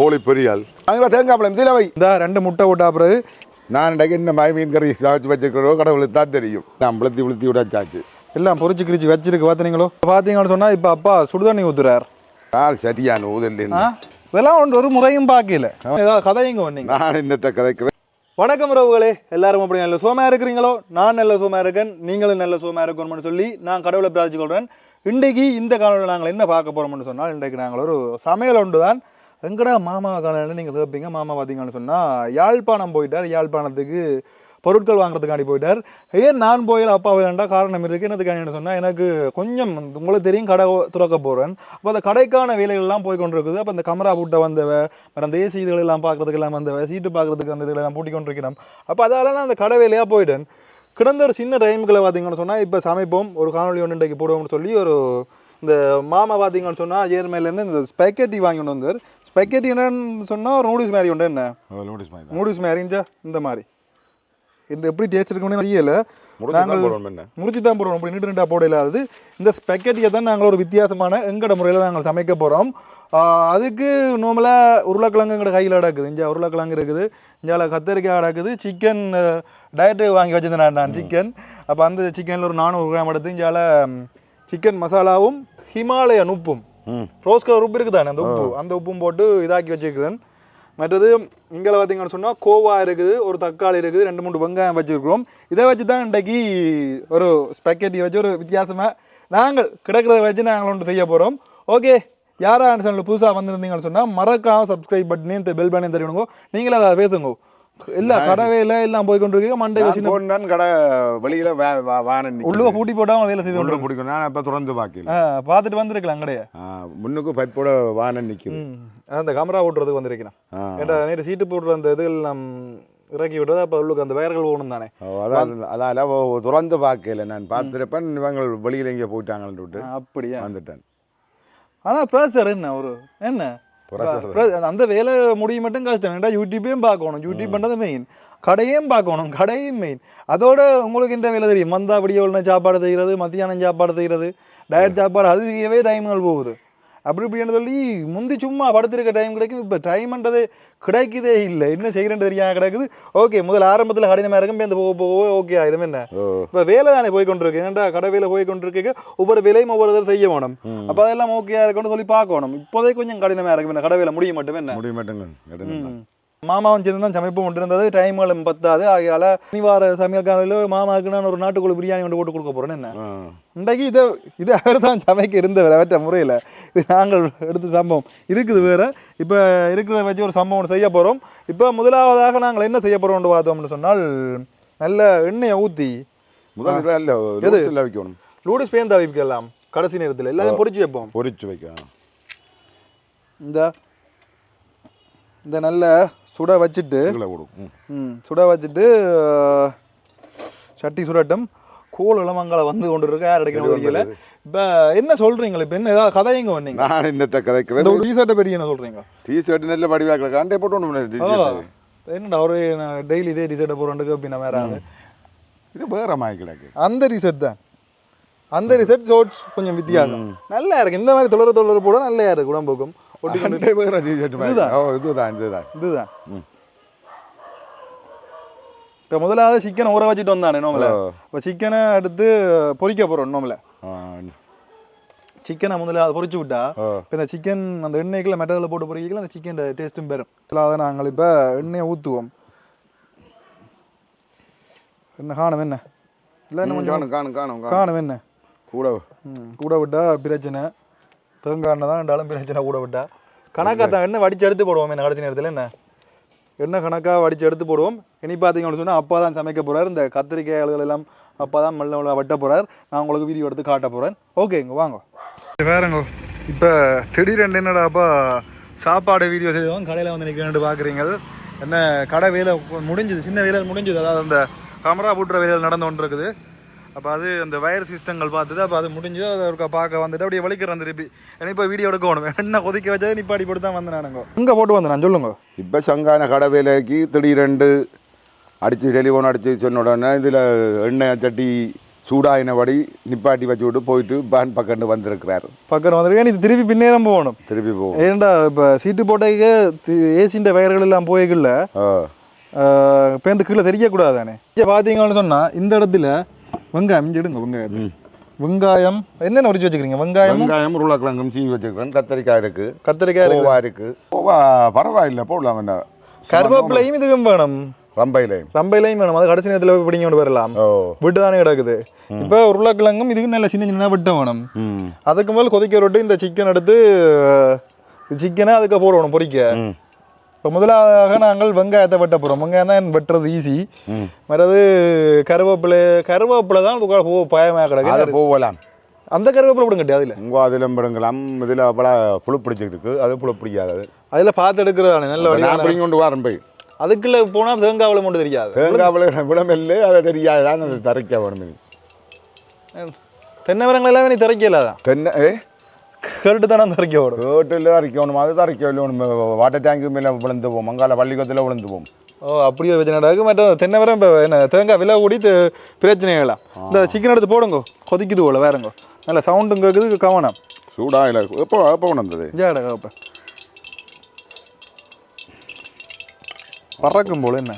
கோழி பொரியல் அங்கே தேங்காய் பழம் இதில் வை. இந்த ரெண்டு முட்டை போட்டா பிறகு நான் இன்றைக்கு என்ன மாய் மீன் கறி சமைச்சு வச்சுக்கிறோம் கடவுளுக்கு தான் தெரியும். நான் புளுத்தி புளுத்தி விடாச்சாச்சு எல்லாம் பொரிச்சு கிரிச்சு வச்சிருக்கு பார்த்தீங்களோ பார்த்தீங்கன்னு சொன்னா இப்போ அப்பா சுடுதண்ணி ஊத்துறார். நான் சரியான ஊதல் இதெல்லாம் ஒன்று ஒரு முறையும் பார்க்கல ஏதாவது கதையுங்க வந்தீங்க. நான் என்னத்தை கதைக்கிறேன்? வணக்கம் உறவுகளே எல்லாரும் அப்படி நல்ல சோமா இருக்கிறீங்களோ? நான் நல்ல சோமா இருக்கேன் நீங்களும் நல்ல சோமா இருக்கணும்னு சொல்லி நான் கடவுளை பிரார்த்திச்சு கொள்றேன். இன்றைக்கு இந்த காலையில் நாங்கள் என்ன பார்க்க போறோம்னு சொன்னால் இன்றைக்கு நாங்கள் ஒரு சமையல் ஒன்று தான் எங்கடா மாமா காலையில் நீங்கள் கேட்பீங்க மாமா பார்த்தீங்கன்னு சொன்னால் யாழ்ப்பாணம் போயிட்டார் யாழ்ப்பாணத்துக்கு பொருட்கள் வாங்குறதுக்காண்டி போயிட்டார். ஏன் நான் போயில் அப்பா வேண்டாம் காரணம் இருக்குது என்னதுக்காண்டி சொன்னால் எனக்கு கொஞ்சம் உங்களுக்கு தெரியும் கடை துறக்க போகிறேன் அப்போ அந்த கடைக்கான வேலைகள்லாம் போய் கொண்டிருக்குது அப்போ அந்த கமரா பூட்டை வந்தவ அந்த ஏசி இதுகளெல்லாம் பார்க்குறதுக்கு எல்லாம் வந்தவ சீட்டு பார்க்குறதுக்கு அந்த இதெல்லாம் பூட்டி கொண்டிருக்கிறோம் அப்போ அதால நான் அந்த கடை வேலையாக போயிட்டேன். கிடந்த ஒரு சின்ன டைமுக்குள்ள பார்த்தீங்கன்னு சொன்னால் இப்போ சமைப்போம் ஒரு காணொலி ஒன்று இன்றைக்கு போடுவோம்னு சொல்லி ஒரு இந்த மாமா பார்த்தீங்கன்னு சொன்னால் ஏர்மையிலேருந்து இந்த ஸ்பெக்கெட்டி வாங்கிட்டு வந்தார். ஸ்பெக்கெட்டி என்னன்னு சொன்னால் ஒரு நூடுல்ஸ் மாதிரி உண்டு. என்ன? நோட்டீஸ் மாதிரி நூடுல்ஸ் மாதிரி இஞ்சா இந்த மாதிரி. இந்த எப்படி டேஸ்ட் இருக்குன்னு தெரியல. போடுவோம் என்ன? முடிச்சு தான் போடுறோம் அப்படி நீட்டு நீட்டாக போட இல்லாதது. இந்த ஸ்பெக்கெட்டியை தான் நாங்கள் ஒரு வித்தியாசமான எங்கட முறையில் நாங்கள் சமைக்க போகிறோம் அதுக்கு நார்மலாக உருளைக்கிழங்கு எங்கட கையில் அடக்குது. இங்கே உருளைக்கிழங்கு இருக்குது. இங்கே கத்தரிக்காய் அடக்குது. சிக்கன் டயட்டு வாங்கி வச்சிருந்தேன் நான் சிக்கன் அப்போ அந்த சிக்கனில் ஒரு நானூறு கிராம் எடுத்து இங்கே சிக்கன் மசாலாவும் ஹிமாலயன் உப்பும் ரோஸ் கலர் உப்பு இருக்குதானே? அந்த உப்பு. அந்த உப்பும் போட்டு இதாக்கி வச்சுருக்கிறேன். மற்றது இங்கே பார்த்தீங்கன்னு சொன்னால் கோவா இருக்குது ஒரு தக்காளி இருக்குது ரெண்டு மூணு வெங்காயம் வச்சுருக்கிறோம். இதை வச்சு தான் இன்றைக்கி ஒரு ஸ்பெக்கெட்டி வச்சு ஒரு வித்தியாசமாக நாங்கள் கிடக்கிறத வச்சு நாங்கள் ஒன்று செய்ய போகிறோம் ஓகே யாரா சேனல் புதுசாக வந்திருந்தீங்கன்னு சொன்னால் மறக்காம சப்ஸ்கிரைப் பட்டனையும் பெல் பட்டனையும் தெரியுங்க நீங்களே அதை பேசுங்க. இல்லை கடவையில் எல்லாம் போய் கொண்டிருக்கீங்க மண்டை நான் வச்சு போனான் கடை வெளியில வே- வா- வானம் நிக்குது. உள்ளுக பூட்டி போட்டால் வேலை செய்து கொண்டு உள்ள பிடிக்கும் நான் இப்போ திறந்து பார்க்கல ஆ பார்த்துட்டு வந்திருக்கலாம் கடையை முன்னுக்கு பைப்போட வானம் நிக்குது. ம் அந்த கேமரா ஓட்டுறதுக்கு வந்திருக்கிறேன் ஆ. ஏன்டா நேற்று சீட்டு போடுற அந்த இதுகள் நம் இறக்கி விட்டது? அப்போ உள்ளுக்கு அந்த வயர்கள் போகணும் தானே. அதான் அதால திறந்து பார்க்கல நான். பார்த்துருப்பேன் இவங்க வெளியில எங்கே போயிட்டாங்கன்னு விட்டு அப்படியா? வந்துட்டேன். ஆனால் ப்ரெஷர் என்ன ஒரு என்ன? அந்த வேலை முடிய மட்டும் கஷ்டம். ஏன்டா யூடியூப்பையும் பார்க்கணும். யூடியூப் பண்ணுறது மெயின் கடையும் பார்க்கணும். கடையும் மெயின் அதோட உங்களுக்கு இந்த வேலை தெரியும்? மந்தா அப்படியே உள்ள சாப்பாடு செய்கிறது மத்தியானம் சாப்பாடு செய்கிறது டயட் சாப்பாடு அது செய்யவே டைம்கள் போகுது. அப்படி இப்படின்னு சொல்லி முந்தி சும்மா படுத்திருக்க டைம் கிடைக்கும். இப்போ டைம்ன்றது கிடைக்குதே இல்லை. என்ன செய்கிறேன்னு தெரியாம கிடக்குது. ஓகே முதல்ல ஆரம்பத்தில் கடினமாக இருக்கும் இந்த போக போக ஓகே ஆயிடும். என்ன? இப்போ வேலை தானே போய் கொண்டிருக்கு. ஏன்டா கடை வேலை போய் கொண்டிருக்க ஒவ்வொரு வேலையும் ஒவ்வொரு இதில் செய்ய வேணும். அப்போ அதெல்லாம் ஓகேயா இருக்கும்னு சொல்லி பார்க்கணும் இப்போதே கொஞ்சம் கடினமாக இருக்கும். இந்த கடை வேலை முடிய மட்டும். என்ன? முடிய மாட்டேங்க. மாமாவும் சேர்ந்து தான் சமைப்பு கொண்டு இருந்தது டைம்களும் பத்தாது. ஆகையால சனிவார சமையல் காலையில் மாமாவுக்கு நான் ஒரு நாட்டுக்கோழி பிரியாணி கொண்டு போட்டு கொடுக்க போறேன் என்ன? இன்றைக்கு இதை இது அவர் தான் சமைக்க இருந்தவர் அவற்ற முறையில். இது நாங்கள் எடுத்த சம்பவம். இருக்குது வேற. இப்போ இருக்கிறத வச்சு ஒரு சம்பவம் செய்ய போகிறோம் இப்போ முதலாவதாக நாங்கள் என்ன செய்ய போகிறோம்னு பார்த்தோம்னு சொன்னால் நல்ல எண்ணெயை ஊற்றி முதல் இதில் இல்லை லூசில் வைக்கணும். லூடிஸ் பேன் தவிக்கலாம் கடைசி நேரத்தில். எல்லாத்தையும் பொரிச்சு வைப்போம். பொரிச்சு வைக்கணும் இந்த இந்த நல்ல சுட வச்சுட்டு ம். சுட வச்சுட்டு சட்டி சுடட்டும். கோல் இளமங்களை வந்து கொண்டு இருக்க யார் அடைக்கிற தெரியல. இப்போ என்ன சொல்றீங்களா இப்போ என்ன ஏதாவது கதைங்க வந்தீங்க? நான் என்னத்தை கதைக்கிறேன் இந்த டீஷர்ட்டை பெரிய என்ன சொல்றீங்க? டிஷர்ட் நல்ல படிவாக்கல காண்டே போட்டு ஒன்று என்னடா ஒரு டெய்லி இதே டிஷர்ட்டை போகிறோண்டுக்கு அப்படின்னா வேற இது வேற மாதிரி கிடக்கு. அந்த ரிசர்ட் தான். அந்த ரிசர்ட் ஷோர்ட்ஸ் கொஞ்சம் வித்தியாசம். நல்லா இருக்கு. இந்த மாதிரி தொழில் தொழில் போட நல்லா இருக்கு உடம்புக்கும். இதுதான் இதுதான் இதுதான். இப்போ முதலாவது சிக்கனை ஊற வச்சுட்டு வந்தானே நோமல ஓ. இப்போ சிக்கனை எடுத்து பொரிக்க போகிறோம் நோமல ஆ, சிக்கனை முதல்ல பொரிச்சு விட்டா. இப்போ இந்த சிக்கன் அந்த எண்ணெய்க்குள்ள மெட்டலில் போட்டு பொரிக்கல அந்த சிக்கன் டேஸ்ட்டும் பெறும் இல்லாத நாங்கள் இப்போ எண்ணெயை ஊற்றுவோம் என்ன காணும் என்ன இல்லை என்ன கொஞ்சம் காணும் காணும் காணும் காணும் என்ன கூட கூட விட்டா பிரச்சனை தேங்காய் எண்ணெய் தான் ரெண்டாலும் பிரச்சனை கூட விட்டா. கணக்காக தான் எண்ணெய் வடிச்சு எடுத்து போடுவோம் என்ன கடைசி நேரத்தில் என்ன? எண்ணெய் கணக்காக வடிச்சு எடுத்து போடுவோம். இனி பார்த்தீங்கன்னு சொன்னால் அப்பா தான் சமைக்க போகிறார் இந்த கத்திரிக்காய் ஆளுகள் எல்லாம் அப்பா தான் மெல்ல மெல்ல வெட்ட போகிறார் நான் உங்களுக்கு வீடியோ எடுத்து காட்ட போகிறேன் ஓகேங்க வாங்க. வேறங்க இப்போ திடீரெண்டு என்னடாப்பா சாப்பாடு வீடியோ செய்வோம் கடையில் வந்து நிற்கிறேன் பார்க்குறீங்க என்ன கடை வேலை முடிஞ்சுது. சின்ன வேலை முடிஞ்சுது. அதாவது அந்த கமரா பூட்டுற வேலையில் நடந்து கொண்டு இருக்குது அப்போ அது அந்த வயர் சிஸ்டங்கள் பார்த்துட்டு அப்போ அது முடிஞ்சு அதை ஒருக்கா பார்க்க வந்துட்டு அப்படியே வலிக்கிறேன் திருப்பி. எனக்கு இப்போ வீடியோ எடுக்கணும். என்ன கொதிக்க வச்சது? நிப்பாடி போட்டு தான் வந்தேன் நானுங்க இங்கே போட்டு வந்தேன்? நான் சொல்லுங்க. இப்போ சங்கான கடை வேலைக்கு திடீரெண்டு அடித்து டெலிஃபோன் அடித்து சொன்ன உடனே இதில் எண்ணெய் சட்டி சூடாயினபடி நிப்பாட்டி வச்சு விட்டு போயிட்டு பேன் பக்கண்டு வந்திருக்கிறார். பக்கம் வந்திருக்கேன். இது திருப்பி பின்னேரம் போகணும். திருப்பி போகும் ஏன்டா இப்போ சீட்டு போட்டதுக்கு ஏசின்ற வயர்கள் எல்லாம் போய்க்குள்ள பேருந்து கீழே தெரியக்கூடாது தானே இங்கே பார்த்தீங்கன்னு சொன்னால் இந்த இடத்துல வெங்காயம் இங்க எடுங்க வெங்காயத்தை வெங்காயம் என்னென்ன உரிச்சு வச்சுக்கிறீங்க? வெங்காயம்? வெங்காயம் உருளைக்கிழங்கும் சீவி வச்சுருக்கேன் கத்திரிக்காய் இருக்கு. கத்திரிக்காய். கோவா இருக்கு. கோவா பரவாயில்லை போடலாம் என்ன. கருவேப்பிலையும் இதுவும் வேணும். ரம்பையிலையும். ரம்பையிலையும் வேணும். அது கடைசி நேரத்தில் போய் பிடிங்க கொண்டு வரலாம். விட்டு தானே கிடக்குது. இப்போ உருளைக்கிழங்கும் இதுக்கு நல்ல சின்ன சின்ன விட்ட வேணும். அதுக்கு மேல் கொதிக்க விட்டு இந்த சிக்கன் எடுத்து சிக்கனை அதுக்கு போடணும் பொரிக்க ம். இப்போ முதலாக நாங்கள் வெங்காயத்தை வெட்ட போகிறோம் வெங்காயம் தான் வெட்டுறது ஈஸி ம். மற்றது கருவேப்பிலை கருவேப்பிலை தான் அதுக்கு போ பயமாக கிடக்கு. அதை போகலாம் அந்த கருவேப்பிலை விடுங்க அதில். உங்கள் அதிலும் பிடுங்கலாம் இதில் பல புழு பிடிச்சிருக்கு அது புழு பிடிக்காது அதில் பார்த்து எடுக்கிறதானே நல்ல பிடிங்க கொண்டு வரேன் போய். அதுக்குள்ள போனால் தேங்காவில் மட்டும் தெரியாது. தேங்காவில் விளமெல்லு அதை தெரியாது. தான் அது தரைக்க வேணும். தென்னை மரங்கள் எல்லாமே நீ திறக்கலாதான் தென்னை ஏ கருட்டு தானே திறக்க ஓடும் ரோட்டில் தரைக்கணும் அது தரைக்க வேணும் வாட்டர் டேங்க்கு மேலே விழுந்து போவோம் மங்கால பள்ளிக்கூடத்தில் விழுந்து போவோம் ஓ அப்படி ஒரு பிரச்சனை நடக்கு மற்ற தென்னை இப்போ என்ன தேங்காய் விலை கூடி தெ- பிரச்சனை எல்லாம் இந்த சிக்கன் எடுத்து போடுங்க கொதிக்குது போல வேறங்க நல்ல சவுண்டும் கேட்குது கவனம் சூடா இல்லை எப்போ எப்போ கொண்டு வந்தது ஜாட இப்போ பறக்கும் போல என்ன?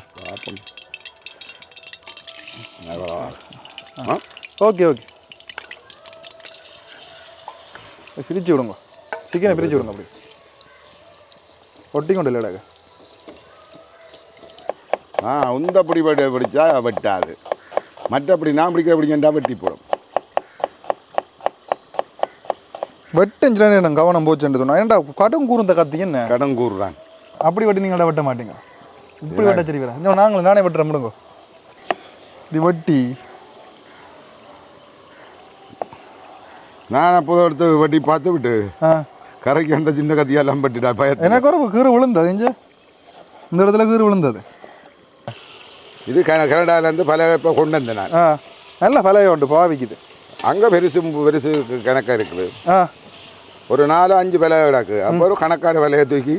ஓகே ஓகே பிரித்து விடுங்க. சிக்கனை பிரித்து விடுங்க அப்படி. ஒட்டி கொண்டு இல்லைடாங்க ஆ உந்த பிடி படி பிடிச்சா வெட்டாது. மற்றபடி நான் பிடிக்கிற பிடிக்கண்டா வெட்டி போடும். வெட்டுஞ்சில எனக்கு கவனம் போச்சுன்னு சொன்னா. ஏன்டா கடும் கூர்ந்த கத்தி என்ன? கடன் கூறுறான் அப்படி வெட்டி நீங்களா வெட்ட மாட்டீங்க? இப்படி வெட்ட சரி வேற இன்னும் நாங்களும் நானே வெட்டுறேன் முடுங்க. இப்படி வெட்டி. நான் அப்போது எடுத்து வெட்டி பார்த்து விட்டு கரைக்கு அந்த சின்ன கத்தியெல்லாம் வெட்டிட்டா பயத்து. எனக்கு ஒரு கீறு விழுந்தது இங்க இந்த இடத்துல கீறு விழுந்தது. இது க கனடாலேருந்து பல இப்போ கொண்டு வந்தேன் நான். நல்ல பழைய உண்டு பாவிக்குது. அங்கே பெருசு பெருசு கணக்காக இருக்குது. ஒரு நாலு அஞ்சு விலை கிடக்கு. அப்போ ஒரு கணக்கான விலையை தூக்கி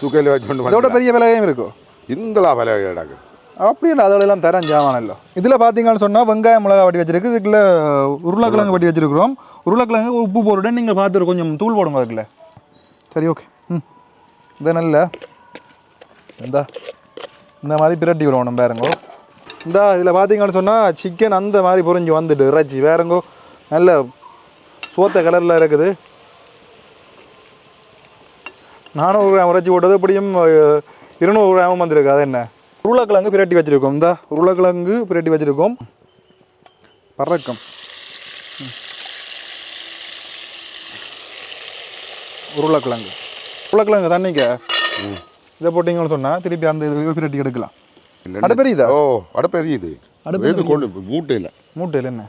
சுக்கையில் வச்சு கொண்டு இதோட பெரிய விலையும் இருக்கும் இந்தலா விலை கிடக்கு. அப்படி இல்லை எல்லாம் தரம் ஜாமானല്ലോ இதில் பார்த்தீங்கன்னு சொன்னால் வெங்காயம் மிளகா வட்டி வச்சிருக்கு. இதுக்குள்ள உருளைக்கிழங்கு வட்டி வச்சிருக்கிறோம். உருளைக்கிழங்கு உப்பு போட்டுட்டு நீங்கள் பார்த்துட்டு கொஞ்சம் தூள் போடுங்க அதுக்குள்ள. சரி ஓகே ம். இதை நல்ல இந்த. இந்த மாதிரி பிரட்டி விடணும் பாருங்கோ இந்த இதில் பார்த்தீங்கன்னு சொன்னால் சிக்கன் அந்த மாதிரி பொரிஞ்சு வந்துட்டு இறைச்சி. வேறங்கோ நல்ல சோத்த கலரில் இருக்குது. நானூறு கிராம் இறைச்சி போட்டது எப்படியும் இருநூறு கிராமும் வந்திருக்கு. அது என்ன? உருளைக்கிழங்கு பிரட்டி வச்சிருக்கோம். இந்த உருளைக்கிழங்கு பிரட்டி வச்சிருக்கோம். பறக்கம். உருளைக்கிழங்கு. உருளைக்கிழங்கு தண்ணிக்க இதை போட்டிங்கன்னு சொன்னால் திருப்பி அந்த இது பிரட்டி எடுக்கலாம். அடை பெரியுதா ஓ அட பெரியுது அடை வேறு கொண்டு மூட்டையில். மூட்டையில் என்ன?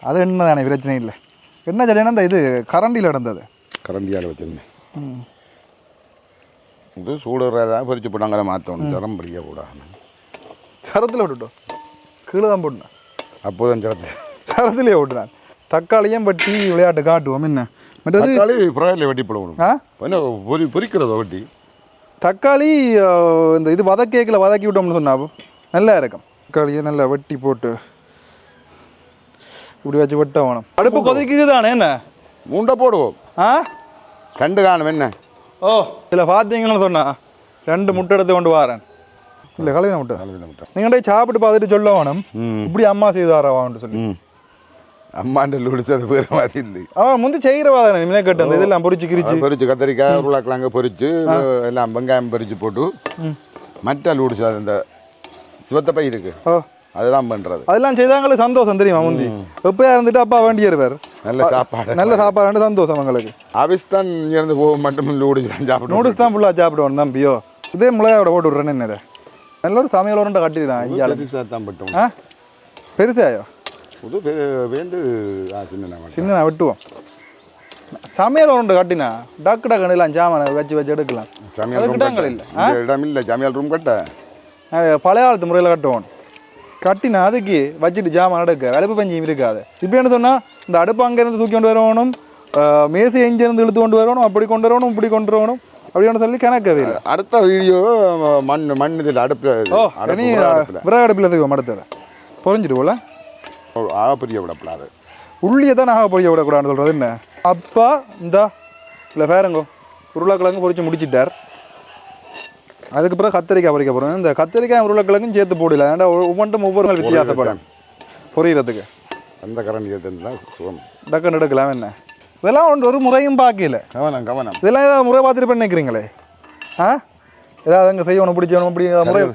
அது என்ன தானே பிரச்சனை இல்லை. என்ன சரியான இந்த இது கரண்டியில் நடந்தது. கரண்டியால் வச்சிருந்தேன். ம். இது சூடுறதான் பொரிச்சு போட்டாங்களே மாற்றணும் தரம் பிடிக்க கூடாது. சரத்தில் விட்டுட்டோம். கீழே தான் போட்டுனேன். அப்போதான் சிறத்து சரத்திலே விட்டுனான். தக்காளியும் வட்டி விளையாட்டு காட்டுவோம். என்ன? மற்றது தக்காளி ஃப்ரையில் வெட்டி போடணும். ஆ? என்ன பொரி பொரிக்கிறதோ வெட்டி? தக்காளி இந்த இது வதக்கேக்கில் வதக்கி விட்டோம்னு சொன்னா நல்லா இருக்கும். தக்காளியை நல்லா வெட்டி போட்டு இப்படி வச்சு வெட்ட வேணும். அடுப்பு கொதிக்குது தானே என்ன? மூண்டை போடுவோம். ஆ? கண்டு காணும் என்ன? ஓ இதில் பார்த்தீங்கன்னு சொன்னா ரெண்டு முட்டை எடுத்து கொண்டு வரேன். இல்லை கலவின முட்டை. கலவின முட்டை. நீங்கள்டே சாப்பிட்டு பார்த்துட்டு சொல்ல வேணும். இப்படி அம்மா செய்து வரவான்னு சொல்லி. அம்மாண்ட லூடிச்சு அது வேறு மாதிரி இல்லை அவன் முந்தி செய்கிறவா தானே இனிமே கேட்டு அந்த இதெல்லாம் பொரிச்சு கிரிச்சு. பொரிச்சு கத்திரிக்காய் உருளைக்கிழங்கு பொரிச்சு எல்லாம் வெங்காயம் பொரிச்சு போட்டு மற்ற லூடிச்சு அது இந்த சிவத்தப்பை இருக்கு. ஓ. அதுதான் பண்ணுறது அதெல்லாம் செய்தாங்களே சந்தோஷம் தெரியுமா முந்தி? எப்பயா இருந்துட்டு அப்பா வேண்டியிருவார். நல்ல சாப்பாடு. நல்ல சாப்பாடு சந்தோஷம் உங்களுக்கு ஆபிஸ்தான் இருந்து போக மட்டும் லூடிச்சு தான் சாப்பிடும் நூடுல்ஸ் தான் ஃபுல்லாக சாப்பிடுவோம் தம்பியோ இதே மிளகாயோட போட்டு விட்றேன்னு என்ன இதை? நல்ல ஒரு சமையல் உருண்டை கட்டிடுறான் இஞ்சாலும் பெருசாக தான் பட்டும். ஆ? பெருசாயோ? புது வேந்து சின்ன வெட்டுவோம். சமையல் உருண்டை கட்டினா டக்கு டக்குன்னு எல்லாம் சாமான வச்சு வச்சு எடுக்கலாம். சமையல் இல்லை. சமையல் ரூம் கட்ட. பழைய காலத்து முறையில் கட்டுவோம். கட்டினா அதுக்கு வச்சுட்டு ஜாமான் எடுக்க விளப்பு பஞ்சியும் இருக்காது. இப்போ என்ன சொன்னால் இந்த அடுப்பு அங்கேருந்து தூக்கி கொண்டு வரணும் மேசை எங்கேருந்து இழுத்து கொண்டு வரணும் அப்படி கொண்டு வரணும் இப்படி கொண்டு வரணும் அப்படின்னு சொல்லி கணக்கவே இல்லை அடுத்த வீடியோ மண் மண் இதில் அடுப்பில் ஓ அடுப்புல. விறகு அடுப்பில் தூக்கம் அடுத்தது. பொறிஞ்சிட்டு போல ஆகப்பெரிய விடப்படாது. உள்ளியை தான் நாங்கள் பொரிய விடக்கூடாதுன்னு சொல்கிறது என்ன? அப்பா இந்தா இல்லை பேரங்கோ உருளைக்கிழங்கு பொரிச்சு முடிச்சிட்டார். அதுக்கு பிறகு கத்திரிக்காய் பொரிக்க போகிறோம் இந்த கத்திரிக்காய் உருளைக்கிழங்கும் சேர்த்து போடல. ஒவ்வொ- ஒவ்வொன்றும் ஒவ்வொரு வித்தியாசப்படும். பொரியறதுக்கு. அந்த கரண்டி எடுத்துருந்தா சுகம். டக்குன்னு எடுக்கலாம் என்ன? இதெல்லாம் ஒன்று ஒரு முறையும் பார்க்கல கவனம் கவனம். இதெல்லாம் ஏதாவது முறை பார்த்துட்டு பண்ணிக்கிறீங்களே ஆ? ஏதாவது அங்கே செய்யணும் பிடிச்சணும் இப்படி முறை?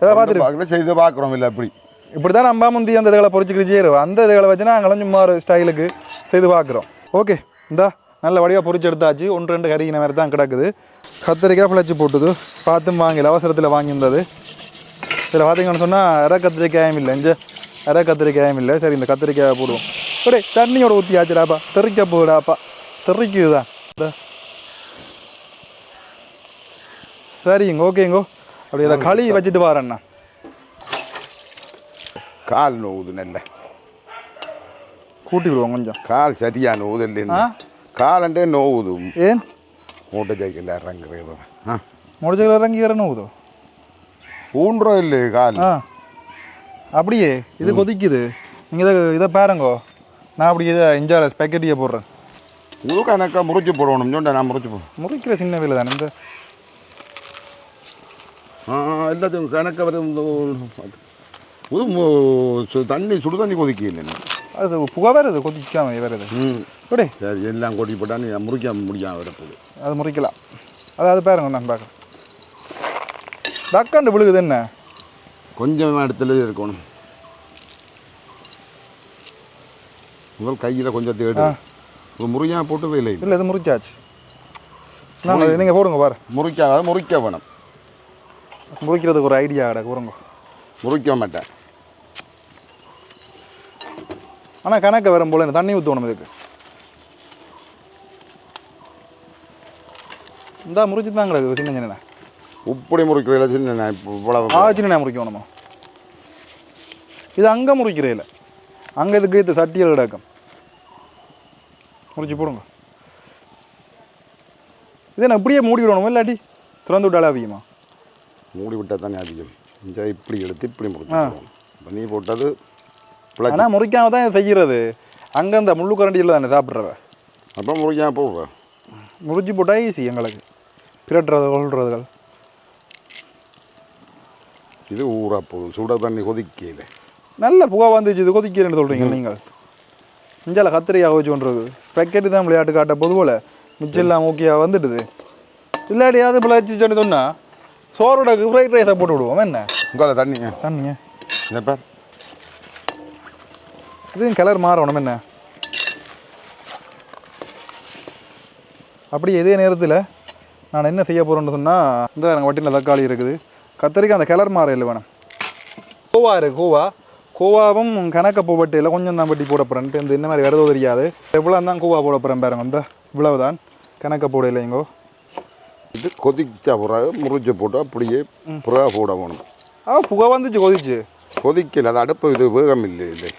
ஏதாவது பார்த்துட்டு செய்து பார்க்குறோம் இல்லை அப்படி. இப்படி தான் நம்ம முந்தி அந்த இதுகளை பொறிச்சிக்கிட்டு செய்கிறோம் அந்த இதுகளை வச்சு நாங்களும் சும்மா ஒரு ஸ்டைலுக்கு செய்து பார்க்குறோம். ஓகே இந்தா. நல்ல வடிவாக பொறிச்சு எடுத்தாச்சு ஒன்று ரெண்டு கறிக்கின மாதிரி தான் கிடக்குது. கத்திரிக்காய் பிழைச்சி போட்டுது. பார்த்தும் வாங்கல. அவசரத்தில் வாங்கியிருந்தது. இதில் பார்த்தீங்கன்னு சொன்னால் அரை கத்திரிக்காயும் இல்லை. இஞ்ச அரை கத்திரிக்காயும் இல்லை. சரி இந்த கத்திரிக்காயை போடுவோம். ஒரே தண்ணியோட ஊற்றி ஆச்சுடாப்பா. தெறிக்க போடாப்பா தெறிக்குது தான் இந்த. சரிங்க ஓகேங்கோ. அப்படி இதை களி வச்சுட்டு வரேண்ணா கால் நோவுது நெல்ல. கூட்டி விடுவோம் கொஞ்சம். கால் சரியா நோவுது ஆ? இல்லைன்னு காலண்டே நோவுது ஏன் மூட்டை ஜெயிக்கல இறங்குறது ஆ முடிச்சல இறங்கி இறணுதோ ஊன்றோ இல்லையே கால் ஆ அப்படியே இது கொதிக்குது நீங்கள் இதை இதை பாருங்கோ நான் அப்படி இதை இஞ்சால ஸ்பெக்கெட்டியை போடுறேன் இது கணக்காக முறிச்சு போடணும் சொன்னேன் நான் முறிச்சு போ முறிக்கிற சின்ன வேலை தானே இந்த எல்லாத்தையும் கணக்க வரும் இது தண்ணி சுடு தண்ணி கொதிக்கல அது புகை வருது கொதிக்காம வருது ம். இப்படி சரி எல்லாம் கொட்டி போட்டா நீ முறிக்க முடியாம வரப்போகுது அது முறிக்கலாம். அது அது பாருங்க நான் பார்க்குறேன் டக்காண்டு விழுகுது என்ன? கொஞ்சம் இடத்துல இருக்கணும். முதல் கையில் கொஞ்சம் தேடு. ஒரு முறியா போட்டு வேலை இல்லை இது. முறிச்சாச்சு. நான் நீங்கள் போடுங்க பாரு. முறிக்காத முறிக்க வேணும். முறிக்கிறதுக்கு ஒரு ஐடியா கிடக்கு போடுங்க முறிக்க மாட்டேன். ஆனால் கணக்க வரும் போல தண்ணி ஊற்றணும் இதுக்கு. இந்தா முறிச்சு தான் கிடக்கு சின்ன சின்ன உப்படி முறிக்கிறதுல சின்ன இவ்வளவு ஆ சின்ன முறிக்கணுமா இது அங்கே முறிக்கிறேல அங்கே இதுக்கு இது சட்டியில் கிடக்கும். முறிச்சு போடுங்க. இதை நான் இப்படியே மூடி விடணுமா இல்லாட்டி திறந்து விட்டாலே அவியுமா? மூடி விட்டால் தானே அதிகம் இந்த இப்படி எடுத்து இப்படி முறிச்சு நீ போட்டது ஆனால் முறிக்காம தான் செய்கிறது. அங்கே அந்த முள்ளு கரண்டியில் தானே சாப்பிட்றவ? அப்போ முறிக்காம போடுவேன் முறிச்சு போட்டால் ஈஸி எங்களுக்கு. பிரட்டுறது கொள்றதுகள் இது ஊறா போகுது. சுட தண்ணி கொதிக்கல. நல்ல புகை வந்துச்சு. இது கொதிக்கிறேன்னு சொல்கிறீங்க நீங்கள். இஞ்சால கத்திரிக்காய் வச்சு கொண்டிருக்கு ஸ்பெக்கெட்டு தான் விளையாட்டு காட்ட பொது போல். மிச்சம் எல்லாம் ஓகேயா வந்துடுது. இல்லாட்டியாவது பிழைச்சிச்சோன்னு சொன்னால் சோறோட ஃப்ரைட் ரைஸை போட்டு விடுவோம். என்ன? உங்களை தண்ணி தண்ணியே? என்ன பேர் இதுவும் கலர் மாறணும் என்ன? அப்படி இதே நேரத்தில் நான் என்ன செய்ய போகிறேன்னு சொன்னால் இந்த எனக்கு வட்டியில் தக்காளி இருக்குது. கத்திரிக்காய் அந்த கலர் மாற இல்லை வேணும். கோவா இருக்கு கோவா. கோவாவும் கணக்க பூவட்டியில் கொஞ்சம் தான் வட்டி போட போகிறேன்ட்டு இந்த இந்த மாதிரி வருதோ தெரியாது. எவ்வளோ தான் கோவா போட போகிறேன் பாருங்க இந்த இவ்வளவு தான் கணக்க போட இல்லைங்கோ இது கொதிச்ச பிறகு முறிச்சு போட்டு அப்படியே பிறகு போட வேணும். ஆ புகை வந்துச்சு கொதிச்சு. கொதிக்கல அது அடுப்பு இது வேகம் இல்லை இல்லை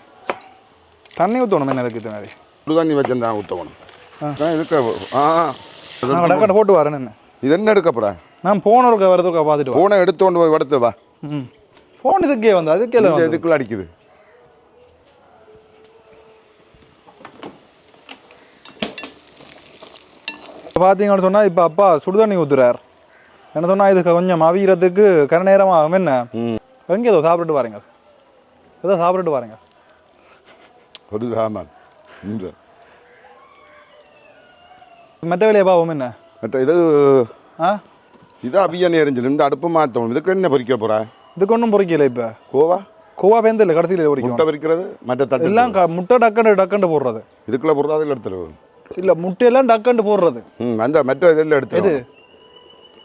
தண்ணி ஊற்றணும் என்ன இதுக்கு இது மாதிரி. சுடு தண்ணி வச்சிருந்தா ஊற்றணும் இதுக்கு ஆ நான் டக்காட்ட போட்டு வரேன் என்ன இது என்ன எடுக்க போகிறேன் நான் போனவருக்கா வரதுக்கா பார்த்துட்டு ஃபோனை எடுத்து கொண்டு போய் எடுத்து வா. ம். ஃபோன் இதுக்கே வந்து அதுக்கே இல்லை. இதுக்குள்ள அடிக்குது? பார்த்தீங்கன்னு சொன்னால் இப்போ அப்பா சுடுதண்ணி ஊற்றுறார் என்ன சொன்னால் இதுக்கு கொஞ்சம் அவிகிறதுக்கு கர நேரம் ஆகும் என்ன எங்கே ஏதோ சாப்பிட்டுட்டு வரீங்க ஏதோ சாப்பிட்டுட்டு வரீங்க ஆமாம் இந்த மற்ற வேலையை பாவம் என்ன? மற்ற இது ஆ? இது அவியன் எரிஞ்சல் இந்த அடுப்பு மாற்றணும் இதுக்கு என்ன பொரிக்க போகிறா இதுக்கு ஒன்றும் பொறிக்கல இப்போ. கோவா? கோவா பேருந்து இல்லை கடைசியில் பொறிக்கும் முட்டை பொரிக்கிறது மற்ற தட்டு எல்லாம் க முட்டை டக்கண்டு டக்கண்டு போடுறது. இதுக்குள்ள போடுறது அதில் எடுத்துருவோம் இல்லை முட்டையெல்லாம் டக்கண்டு போடுறது. ம் அந்த மற்ற இதெல்லாம் எடுத்து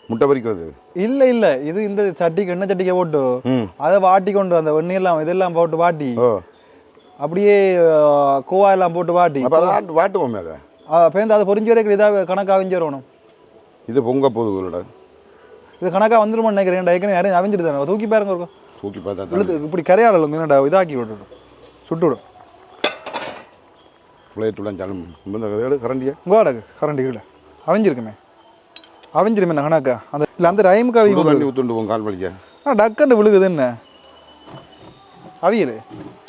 முட்டை பொரிக்கிறது இல்லை இல்லை. இது இந்த சட்டிக்கு எண்ணெய் சட்டிக்கை போட்டு ம். அதை வாட்டி கொண்டு அந்த வெண்ணெயெல்லாம் இதெல்லாம் போட்டு வாட்டி ஓ. அப்படியே கோவா எல்லாம் போட்டு வாட்டி. வாட்டுவோமே அதை. ஆ, பேருந்து அது பொறிஞ்சு வரைக்கும் இதாக கணக்காக அவிஞ்சிடணும் இது பொங்க போகுது உங்களோட. இது கணக்காக வந்துருமா நினைக்கிறேன். ஏற்கனவே யாரையும் அவிஞ்சிட்டு தானே? தூக்கி பாருங்க இருக்கும் தூக்கி பார்த்தா இழுத்து இப்படி கரையாள என்னடா இதாக்கி விட்டுடும். சுட்டுவிடும் பிளேட்டுலாம் ஜலம். இந்த எடு கரண்டியா. கோடகு கரண்டி கீழே. அவிஞ்சிருக்குமே. அவிஞ்சிருமே கணக்கா. அந்த இல்லை அந்த டைமுக்கு அவி சுடு தண்ணி ஊற்றுண்டு போவோம் கால் வலிக்க. ஆ டக்கண்டு விழுகுது என்ன? அவியல்.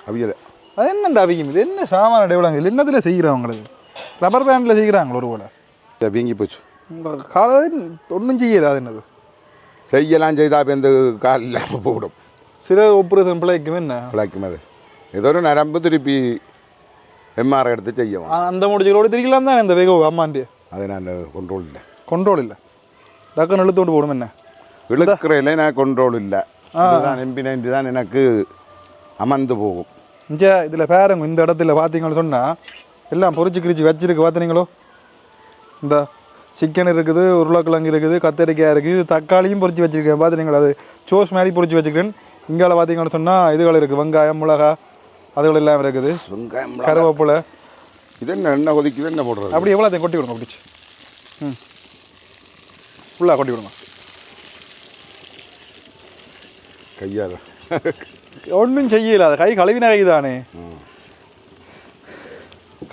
அவியலை. அது என்னண்டா அவிக்கும் இது என்ன சாமான டெவலங்க இது என்னத்தில் செய்கிறவங்களுக்கு ரப்பர் பேண்டில் செய்கிறாங்களோ ஒரு போல வீங்கி போச்சு காலையில் ஒன்றும் செய்யல அது என்னது செய்யலாம் செய்தா இப்போ இந்த கால் இல்லாமல் போடும் சில ஆப்ரேஷன் பிள்ளைக்கும் என்ன பிழைக்கும் அது ஏதோ ஒரு நரம்பு திருப்பி எம்ஆர் எடுத்து செய்யவும் ஆ, அந்த முடிச்சுகளோடு திரிக்கலாம் தான் இந்த வேக அம்மாண்டி அது நான் கொண்ட்ரோல் இல்லை கொண்ட்ரோல் இல்லை டக்குன்னு இழுத்து கொண்டு போடும் என்ன இழுக்கிறதுல நான் கொண்ட்ரோல் இல்லை இதுதான் எம்பி நைன்டி தான் எனக்கு அமர்ந்து போகும் இங்கே இதில் பேருங்க இந்த இடத்துல பார்த்தீங்கன்னு சொன்னால் எல்லாம் பொரிச்சு கிரிச்சு வச்சிருக்கு பார்த்தீங்களோ? இந்த சிக்கன் இருக்குது உருளைக்கிழங்கு இருக்குது கத்தரிக்காய் இருக்குது தக்காளியும் பொரிச்சு வச்சிருக்கேன் பார்த்தீங்களா? அது சோஸ் மாதிரி பொரிச்சு வச்சுருக்கேன் இங்கால பார்த்தீங்கன்னு சொன்னால் இதுகள் இருக்குது வெங்காயம் மிளகா அதுகள் எல்லாம் இருக்குது. வெங்காயம் கருவேப்பிலை. இது என்ன என்ன கொதிக்குது என்ன போடுறது? அப்படி எவ்வளோ கொட்டி விடுங்க பிடிச்சி. ம். ஃபுல்லாக கொட்டி விடுங்க. கையால். ஒன்றும் செய்யல. அது கை கழுவின கை தானே.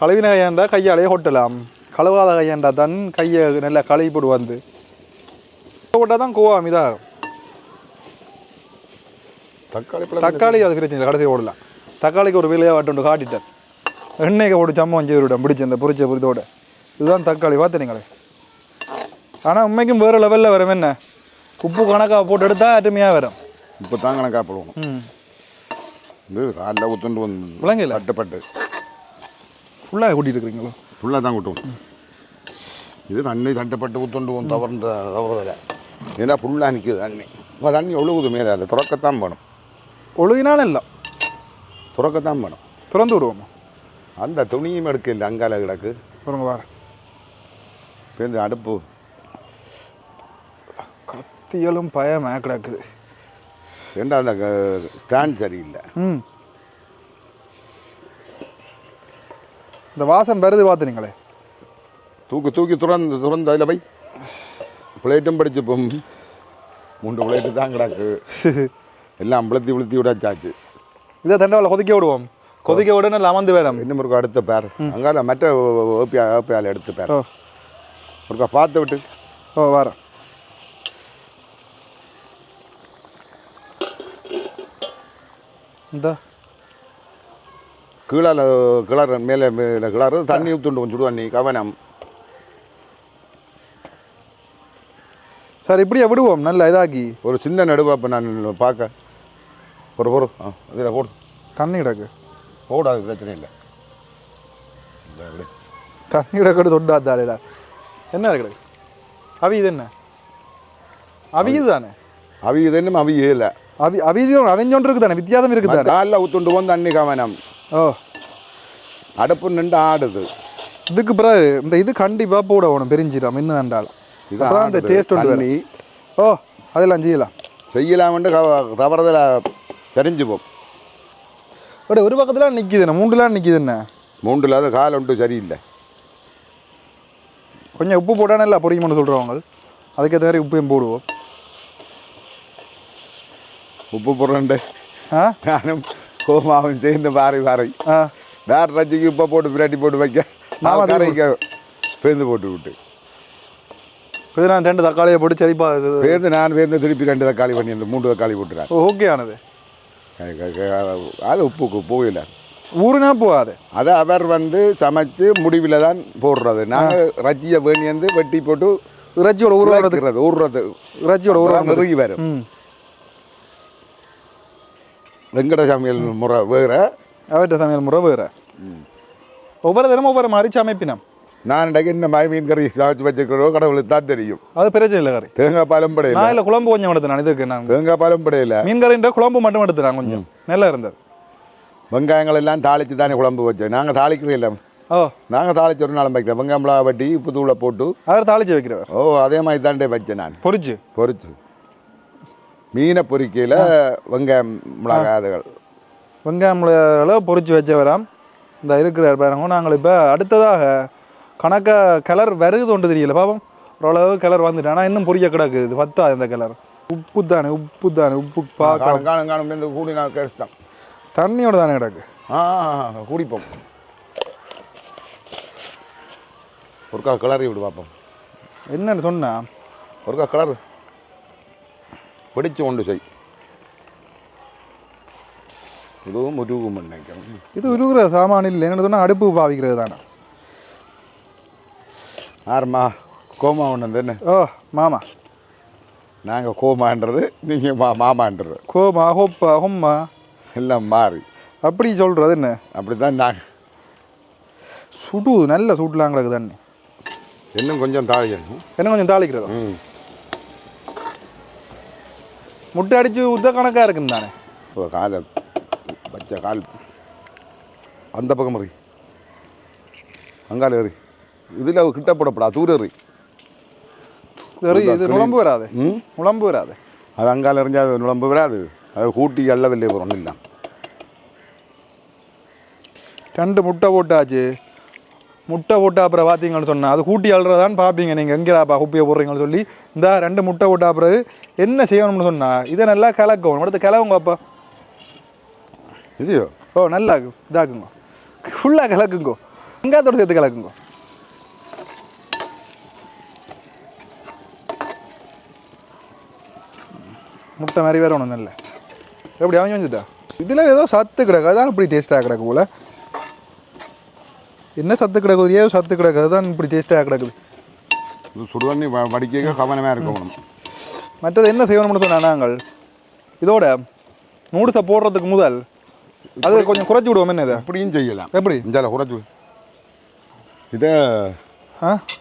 கழுவின கையாண்டா கையாலேயே கொட்டலாம். கழுவாத கையாண்டா தான் கையை நல்லா கழுவி போடு வந்து. போட்டால் தான் கோவாம் இதாகும் தக்காளி தக்காளி அது பிரச்சனை இல்லை கடைசி ஓடலாம் தக்காளிக்கு ஒரு விலையாக வாட்டு காட்டிட்டேன். எண்ணெய்க்கு போட்டு சம்மம் செய்து விட்டேன் பிடிச்ச இந்த பொரிச்ச புரிதோட இதுதான் தக்காளி. பார்த்துனீங்களே ஆனால் உண்மைக்கும் வேறு லெவலில் வரும் என்ன? உப்பு கணக்காக போட்டு எடுத்தா அருமையாக வரும். இப்போ தான் கணக்காக போடுவோம் இது காலைல ஊத்துண்டு வந்து விளங்கல தட்டுப்பட்டு ஃபுல்லாக கூட்டிகிட்டு இருக்கிறீங்களோ? ஃபுல்லாக தான் கூட்டும் இது தண்ணி தட்டுப்பட்டு ஊத்துண்டு போகும் தவறுன்ற தவறுதலை ஏன்னா ஃபுல்லாக நிற்குது தண்ணி. இப்போ தண்ணி ஒழுகுது மேலே அது துறக்கத்தான் வேணும். ஒழுகினாலும் இல்லை. துறக்கத்தான் வேணும். திறந்து விடுவோமா? அந்த துணியும் எடுக்க இல்லை அங்கால கிடக்கு. பாருங்க வார இப்போ இந்த அடுப்பு. கத்தியலும் பயமாக கிடக்குது. ஏண்டா அந்த ஸ்டாண்ட் சரியில்லை ம் இந்த வாசன் வருது பார்த்துனீங்களே தூக்கி தூக்கி துறந்து துறந்து அதில் போய் பிளேட்டும் படிச்சு இப்போ மூன்று பிளேட்டு தான் கிடக்கு எல்லாம் அம்பளத்தி உளுத்தி விடாச்சாச்சு இதை தண்டவாளம் கொதிக்க விடுவோம் கொதிக்க விட நல்லா அமர்ந்து வேணும் இன்னும் ஒருக்கா அடுத்த பேர் அங்கால மற்ற ஓபியா ஓபியால் எடுத்து பேர் ஒருக்கா பார்த்து விட்டு ஓ வரேன் இந்த. கீழால கிளற மேலே மேலே கிளறு தண்ணி ஊத்துண்டு கொஞ்சம் தண்ணி கவனம். சார் இப்படியே விடுவோம்? நல்லா இதாக்கி ஒரு சின்ன நடுவா இப்போ நான் பார்க்க. ஒரு ஒரு ஆ இதில் போடு. தண்ணி கிடக்கு. போடாது பிரச்சனை இல்லை. தண்ணி கிடக்கு தொண்டாத்தாடா என்ன கிடக்கு? அவி இது என்ன அவி தானே? அவி இது இன்னும் அவி இல்லை. அவி அவிது அவிஞ்சொன்று இருக்குது தானே வித்தியாசம் இருக்குது தானே காலில் ஊத்துண்டு போகும் தண்ணி கவனம். ஓ. அடுப்பு நின்று ஆடுது. இதுக்கு பிறகு இந்த இது கண்டிப்பாக போடணும் பெரிஞ்சிடும் இன்னும் தண்டாலும் இது அந்த ஆடுது. டேஸ்ட் ஒன்று தண்ணி. ஓ அதெல்லாம் செய்யலாம். செய்யலாம்னு தவறுதல தெரிஞ்சு போம் ஒரு ஒரு பக்கத்தில் நிற்கிது என்ன? மூண்டுலாம் நிற்கிது என்ன? மூண்டில் அது கால் ஒன்று சரியில்லை. கொஞ்சம் உப்பு போட்டானே இல்லை பொரியும்னு சொல்கிறவங்க அதுக்கேற்ற மாதிரி உப்பையும் போடுவோம். உப்பு ஆ நானும் கோமாவும் சேர்ந்து பாறை பாறை வேற ரஜிக்கு உப்பை போட்டு பிரட்டி போட்டு வைக்க நான் கரைக்க பேருந்து போட்டு விட்டு இது நான் ரெண்டு தக்காளியை போட்டு செழிப்பா இது பேருந்து நான் பேருந்து திருப்பி ரெண்டு தக்காளி பண்ணி மூன்று தக்காளி போட்டுறேன் ஓகே ஆனது அது உப்புக்கு போகல ஊருனா போகாது அதை அவர் வந்து சமைச்சு முடிவில் தான் போடுறது நாங்கள் ரஜ்ஜியை வேணியந்து வெட்டி போட்டு இறைச்சியோட ஊறுறது ஊறுறது இறைச்சியோட ஊறுறது நெருங்கி வரும் வெங்கட சமையல் முறை வேற. அவர்கிட்ட சமையல் முறை வேறு. ஒவ்வொரு தினமும் ஒவ்வொரு மாதிரி சமைப்பினம். நான் இன்றைக்கு என்ன மாய் மீன் கறி சமைச்சு வச்சுக்கிறோம். கடவுளுக்கு தான் தெரியும். அது பிரச்சனை இல்லை கறி. தேங்காய் பாலும் படையில. நான் இல்லை குழம்பு கொஞ்சம் எடுத்தேன் இதுக்கு நான். தேங்காய் பாலும் படையில. மீன் கறின்ற குழம்பு மட்டும் எடுத்துறேன் கொஞ்சம். நல்லா இருந்தது. வெங்காயங்கள் எல்லாம் தாளித்து தானே குழம்பு வச்சோம் நாங்கள் தாளிக்கிறோம் இல்லை. ஓ. நாங்கள் தாளிச்சு ஒரு நாள் வைக்கிறோம் வெங்காயம் வட்டி உப்பு தூளை போட்டு. அவர் தாளிச்சு வைக்கிறவர். ஓ அதே மாதிரி தாண்டே வச்சேன் நான். பொரிச்சு. பொரிச்சு. மீனை பொரிக்கையில் வெங்காயம் மிளகா அதுகள் வெங்காயம் மிளகாய் பொரிச்சு வச்சவராம். இந்த இருக்கிறார் பாருங்க நாங்கள் இப்போ அடுத்ததாக கணக்கா கலர் வருகுது ஒன்று தெரியல பாப்போம் ஓரளவு கலர் வந்துட்டு ஆனால் இன்னும் பொரிய கிடக்கு இது பத்தா இந்த கலர் உப்பு தானே உப்பு தானே உப்பு காணும் காணும் இந்த கூடி நான் கேட்டுதான். தண்ணியோட தானே கிடக்கு? ஆ கூடிப்போம். ஒருக்கா கிளறி விடு பார்ப்போம் என்னன்னு சொன்னா? ஒருக்கா கிளறு. பிடிச்சு கொண்டு செய் இதுவும் உருகும் நினைக்கிறேன் இது உருகுற சாமான் இல்லை என்ன சொன்னால் அடுப்பு பாவிக்கிறது தானே ஆறுமா கோமா ஒன்று தானே ஓ மாமா நாங்கள் கோமான்றது நீங்கள் மா மாமான்றது கோமா ஹோப்பா ஹொம்மா எல்லாம் மாறி அப்படி சொல்கிறது என்ன அப்படி தான் நாங்கள் சுடுது நல்ல சூட்லாம் கிடக்கு தண்ணி இன்னும் கொஞ்சம் தாழிக்கணும் என்ன கொஞ்சம் தாளிக்கிறதோ ம் முட்டை அடித்து உத்த கணக்காக இருக்குன்னு தானே? இப்போ காலை வச்ச கால். அந்த பக்கம் எறி அங்கால ஏறி இதில் கிட்ட போடப்படா தூர எறி சரி இது நுழம்பு வராது. நுழம்பு வராது. அது அங்கால எறிஞ்சா அது நுழம்பு வராது. அது கூட்டி எள்ளவில்லை போகிறோம் இல்லை. ரெண்டு முட்டை போட்டாச்சு. முட்டை போட்டு அப்புறம் பார்த்தீங்கன்னு சொன்னால் அது கூட்டி அழுறதான்னு பார்ப்பீங்க நீங்கள் எங்கேப்பா குப்பியை போடுறீங்கன்னு சொல்லி இந்த ரெண்டு முட்டை போட்ட பிறகு என்ன செய்யணும்னு சொன்னால் இதை நல்லா கலக்கவும். அடுத்து கிளவுங்க அப்பா. இதுயோ ஓ நல்லா இதாக்குங்க. ஃபுல்லாக கலக்குங்கோ. வெங்காயத்தோட சேர்த்து கலக்குங்கோ. முட்டை மாதிரி வேற ஒன்றும் இல்லை. எப்படி அவன் வந்துட்டா? இதில் ஏதோ சத்து கிடக்கு. அதான் இப்படி டேஸ்ட்டாக கிடக்கு போல. என்ன சத்து கிடக்குது? ஏதோ சத்து கிடக்கு அதுதான் இப்படி டேஸ்ட்டாக கிடக்குது. இது சுடுதண்ணி வ- வடிக்க கவனமாக இருக்கணும். மற்றது என்ன செய்யணும்னு சொன்னா நாங்கள் இதோட நூடுல்ஸை போடுறதுக்கு முதல் அது கொஞ்சம் குறைச்சி விடுவோம் என்ன இதை? அப்படியும் செய்யலாம். எப்படி? இஞ்சால குறைச்சு இதை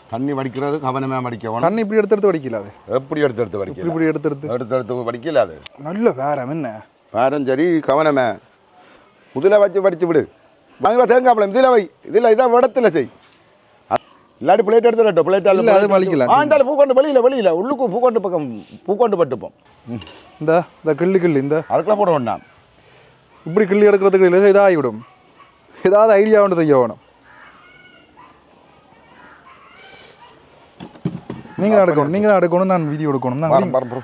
தண்ணி வடிக்கிறது கவனமாக வடிக்கணும். தண்ணி இப்படி எடுத்து எடுத்து வடிக்கல அது. எப்படி எடுத்து எடுத்து வடிக்கல? இப்படி எடுத்து எடுத்து. எடுத்து எடுத்து வடிக்கல அது. நல்ல வேறம் என்ன? வேறும் சரி கவனமே. முதல வச்சு வடிச்சு விடு. வாங்கலாம் தேங்காய் பழம் இதில் வை இதில் இதான் இடத்துல செய். இல்லாட்டி பிளேட் எடுத்துடட்டும் பிளேட் இல்ல, அது வலிக்கலாம். ஆண்டாலும் பூக்கொண்டு வெளியில வெளியில உள்ளுக்கு பூக்கொண்டு பக்கம் பூக்கொண்டு பட்டுப்போம். இந்த இந்த கிள்ளி கிள்ளி இந்த. அதுக்கெல்லாம் போட வேண்டாம். இப்படி கிள்ளி எடுக்கிறதுக்கு இல்லை இதாகிவிடும். ஏதாவது ஐடியா ஒன்று செய்ய வேணும். நீங்கள் தான் எடுக்கணும் நீங்கள் தான் எடுக்கணும் நான் வீடியோ எடுக்கணும் தான் வரம்.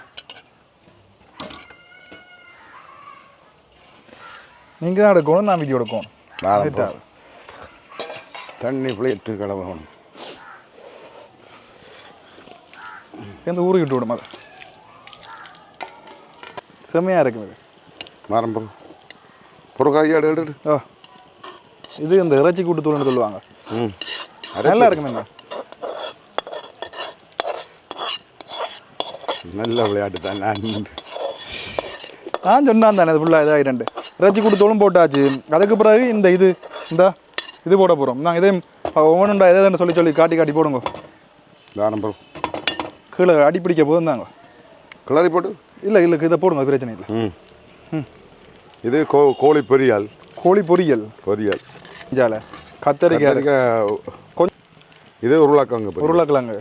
நீங்கள் தான் எடுக்கணும் நான் வீடியோ எடுக்கணும் வரம். தண்ணி பிளேட்டு கலவணும் எந்த ஊருக்கு விட்டு விடும் அதை. செம்மையாக இருக்கும் இது. மரம் பொருள் பொருட்காய் எடு. ஓ இது இந்த இறைச்சி கூட்டு தூள்னு சொல்லுவாங்க. ம். நல்லா இருக்கும் என்ன நல்ல விளையாட்டு தான் நான். நான் சொன்னான் தானே அது ஃபுல்லாக இதாகிட்டு இறைச்சி கொடுத்தோளும் போட்டாச்சு. அதுக்கு பிறகு இந்த இது இந்த இது போட போகிறோம் நாங்கள் இதே ஒவ்வொன்றுண்டா எதை சொல்லி சொல்லி காட்டி காட்டி போடுங்க. தாரம் பொருள் கீழே அடி பிடிக்க போதும் தாங்க கிளறி போட்டு? இல்லை இல்லை இதை போடுங்க பிரச்சனை இல்லை. ம். இது கோ கோழி பொரியல். கோழி பொரியல். பொரியல். இஞ்சால. கத்தரிக்காய். கொஞ்சம் இது உருளைக்கிழங்கு உருளைக்கிழங்கு.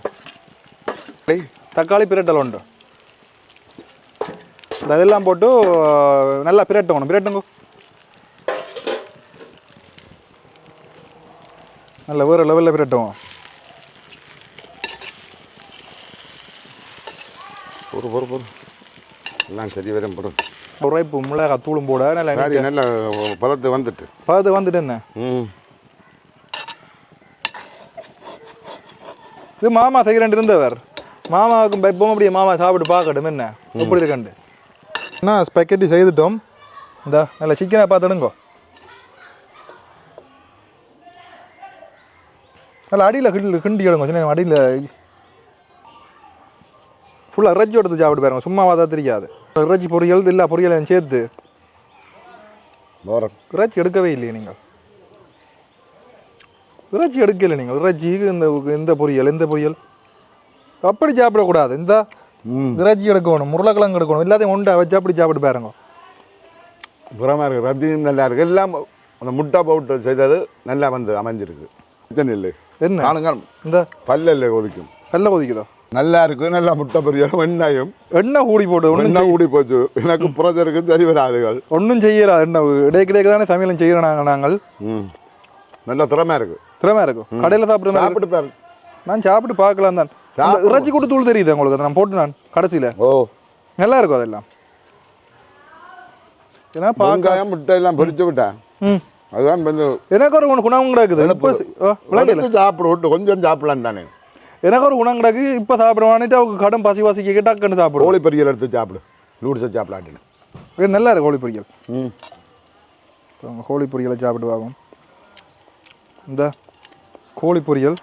டேய், தக்காளி பிரட்டல் உண்டு அதெல்லாம் போட்டு அஹ், நல்லா பிரட்டணும். பிரட்டுங்க. நல்ல வேறு லெவலில் பிரட்டுவோம். பொறு பொறு பொறு. எல்லாம் சரி வரும் பொறு உரைப்பு மிளகாய் தூளும் போட நல்லா நல்ல பதத்து வந்துட்டு. பார்த்து வந்துட்டு என்ன? ம். இது மாமா செய்கிறேன் இருந்தவர். மாமாவுக்கும் எப்பவும் அப்படியே மாமா சாப்பிட்டு பார்க்கட்டும் என்ன? எப்படி இருக்கண்டு என்ன ஸ்பெக்கெட்டி செய்துட்டோம். இந்த நல்ல சிக்கனை பார்த்துடுங்கோ. நல்ல அடியில் கிண்டி கிண்டி எடுங்க. சின்ன அடியில். ஃபுல்லாக இறைச்சி எடுத்து சாப்பிட்டு பாருங்க. சும்மாவா தான் தெரியாது. இறைச்சி பொரியல் இல்லை பொரியலையும் சேர்த்து. இறைச்சி எடுக்கவே இல்லையே நீங்கள். இறைச்சி எடுக்கல நீங்கள். இறைச்சி இந்த இந்த பொரியல் இந்த பொரியல். அப்படி சாப்பிடக்கூடாது. இந்த இறைச்சி எடுக்கணும் உருளைக்கிழங்கு எடுக்கணும் எல்லாத்தையும் உண்டா வச்சு அப்படி சாப்பிட்டு பாருங்க. புறமா இருக்கு ரத்தியும் நல்லா இருக்கு. எல்லாம் அந்த முட்டை பவுட்டு செய்தது நல்லா வந்து அமைஞ்சிருக்கு. இத்தனை இல்லை. என்ன? காணுங்க இந்த? பல்லில் கொதிக்கும். வெள்ளை கொதிக்குதோ? நல்லா இருக்கு நல்லா முட்டை பொரியல் வெண்ணாயும். எண்ணெய் கூடி போட்டு என்ன கூடி போச்சு. எனக்கு புறச்சருக்கு சரி வராதுகள். ஒன்றும் செய்யறாது எண்ணெய் இடைக்கிடைக்கு தானே சமையலும் செய்கிறோம் நாங்கள். நாங்கள் நல்ல திறமை இருக்கு. திறமையா இருக்கும் கடையில் சாப்பிட்ற மாதிரி சாப்பிட்டு பாரு. நான் சாப்பிட்டு பார்க்கலாம் தான். இறைச்சி கொடுத்து தூள் தெரியுது உங்களுக்கு நான் போட்டு நான் கடைசியில். ஓ. நல்லா இருக்கும் அதெல்லாம். ஏன்னா பார்க்க வெங்காயம் முட்டை எல்லாம் பொரிச்சு விட்டேன் ம். அதுதான் கொஞ்சம் எனக்கு ஒரு குணம் கிடக்குது. இப்போ விளங்கல சாப்பிட விட்டு கொஞ்சம் சாப்பிடலாம் தானே. எனக்கு ஒரு குணம் கிடக்கு. இப்போ சாப்பிடுவான்ட்டு அவங்க கடன் பசி வாசிக்க டக்குன்னு சாப்பிடுவோம் கோழி பொரியல் எடுத்து சாப்பிடு. நூடுல்ஸை சாப்பிடலாட்டின்னு இது நல்லா இருக்கு கோழி பொரியல். ம். கோழி பொரியலை சாப்பிட்டு பார்ப்போம் இந்த கோழி பொரியல்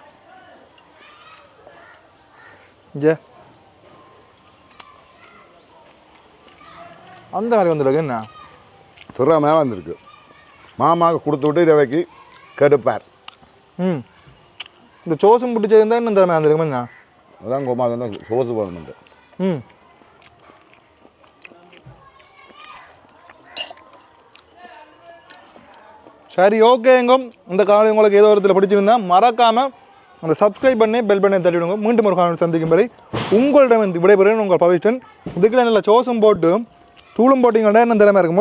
இங்கே அந்த மாதிரி வந்துருக்கு என்ன? திறமையாக வந்திருக்கு. மாமாவுக்கு கொடுத்து விட்டு இரவைக்கு கெடுப்பார். ம். இந்த சோசம் பிடிச்சிருந்தா இன்னும் திறமை வந்துருக்குமே என்ன? அதான் கோமாதான் சோசு போகணுமெண்டு ம். சரி ஓகேங்க இந்த காணொலி உங்களுக்கு ஏதோ ஒருத்தில் பிடிச்சிருந்தா மறக்காம அந்த சப்ஸ்கிரைப் பண்ணி பெல் பண்ணி தள்ளிவிடுங்க மீண்டும் ஒரு காரணம் சந்திக்கும் வரை உங்களிடம் வந்து விடைபெறுகிறேன். உங்கள் பவிஷ்டன். இதுக்குள்ள நல்ல சோசம் போட்டு தூளும் போட்டிங்கன்னா என்ன திறமை இருக்கும்.